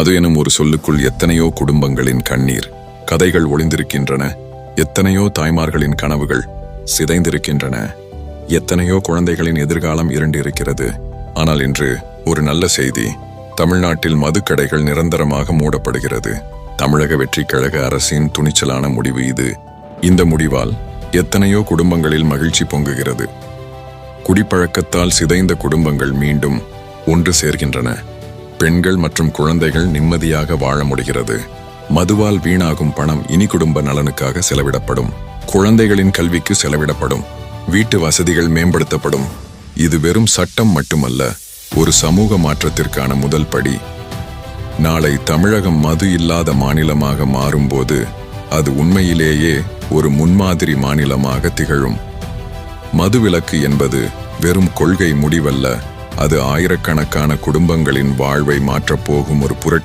மது எனும் ஒரு சொல்லுக்குள் எத்தனையோ குடும்பங்களின் கண்ணீர் கதைகள் ஒளிந்திருக்கின்றன. எத்தனையோ தாய்மார்களின் கனவுகள் சிதைந்திருக்கின்றன. எத்தனையோ குழந்தைகளின் எதிர்காலம் இருண்டிருக்கிறது. ஆனால் இன்று ஒரு நல்ல செய்தி தமிழ்நாட்டில் மதுக்கடைகள் நிரந்தரமாக மூடப்படுகிறது. தமிழக வெற்றி கழக அரசின் துணிச்சலான முடிவு இது. இந்த முடிவால் எத்தனையோ குடும்பங்களில் மகிழ்ச்சி பொங்குகிறது. குடிப்பழக்கத்தால் சிதைந்த குடும்பங்கள் மீண்டும் ஒன்று சேர்கின்றன. பெண்கள் மற்றும் குழந்தைகள் நிம்மதியாக வாழ முடிகிறது. மதுவால் வீணாகும் பணம் இனி குடும்ப நலனுக்காக செலவிடப்படும். குழந்தைகளின் கல்விக்கு செலவிடப்படும். வீட்டு வசதிகள் மேம்படுத்தப்படும். இது வெறும் சட்டம் மட்டுமல்ல ஒரு சமூக மாற்றத்திற்கான முதல் படி. நாளை தமிழகம் மது இல்லாத மாநிலமாக மாறும்போது அது உண்மையிலேயே ஒரு முன்மாதிரி மாநிலமாக திகழும். மதுவிலக்கு என்பது வெறும் கொள்கை முடிவல்ல அது ஆயிரக்கணக்கான குடும்பங்களின் வாழ்வை மாற்றப் போகும் ஒரு புரட்சி.